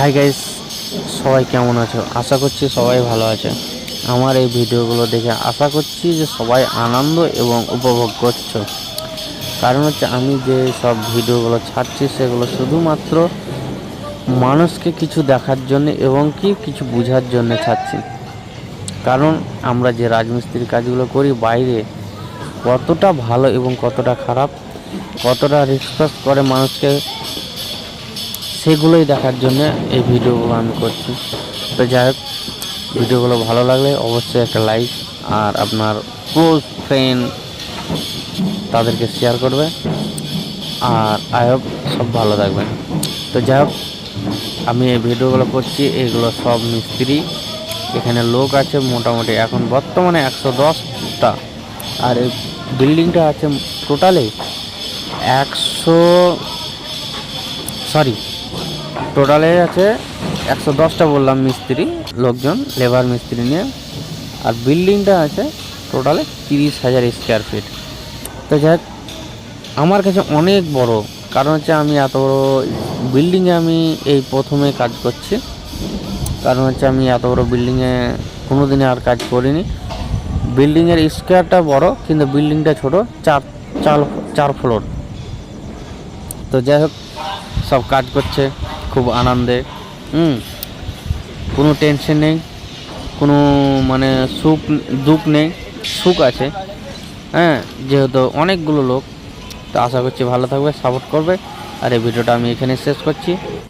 Hi guys সবাই কেমন আছো? আশা করছি সবাই ভালো আছে। আমার এই ভিডিওগুলো দেখে আশা করছি যে সবাই আনন্দ এবং উপভোগ করছ। কারণ হচ্ছে আমি যে সব ভিডিওগুলো ছাড়ছি, সেগুলো শুধুমাত্র মানুষকে কিছু দেখার জন্য এবং কি কিছু বোঝার জন্য ছাড়ছি। কারণ আমরা যে রাজমিস্ত্রির কাজগুলো করি, বাইরে কতটা ভালো এবং কতটা খারাপ, কতটা রেসপেক্ট করে মানুষকে সেগুলোই দেখার জন্য এই ভিডিওগুলো আমি করছি। তো যাই হোক ভিডিওগুলো ভালো লাগলে অবশ্যই একটা লাইক আর আপনার ক্লোজ ফ্রেন্ড তাদেরকে শেয়ার করবে। আর আই হোপ সব ভালো থাকবেন। তো যাই হোক, আমি এই ভিডিওগুলো করছি, এগুলো সব মিস্ত্রি। এখানে লোক আছে মোটামুটি এখন বর্তমানে একশো দশটা। আর এই বিল্ডিংটা আছে টোটালে একশো সরি টোটালে আছে একশো দশটা বললাম মিস্ত্রি, লোকজন লেবার মিস্ত্রি নিয়ে। আর বিল্ডিংটা আছে টোটালে তিরিশ হাজার স্কোয়ার ফিট তো যাই আমার কাছে অনেক বড়। কারণ হচ্ছে আমি এত বড় বিল্ডিংয়ে আমি এই প্রথমে কাজ করছি। কারণ হচ্ছে আমি এত বড় বিল্ডিংয়ে কোনো দিনে আর কাজ করিনি। বিল্ডিংয়ের স্কোয়ারটা বড়, কিন্তু বিল্ডিংটা ছোট, চার চার চার ফ্লোর তো যাই হোক, সব কাজ করছে। খুব আনন্দে, হুম, কোনো টেনশন নেই, কোনো মানে সুখ, দুঃখ নেই, সুখ আছে হ্যাঁ যেহেতু অনেকগুলো লোক, তো আশা করছি ভালো থাকবে সাপোর্ট করবে, আর এই ভিডিওটা আমি এখানে শেষ করছি।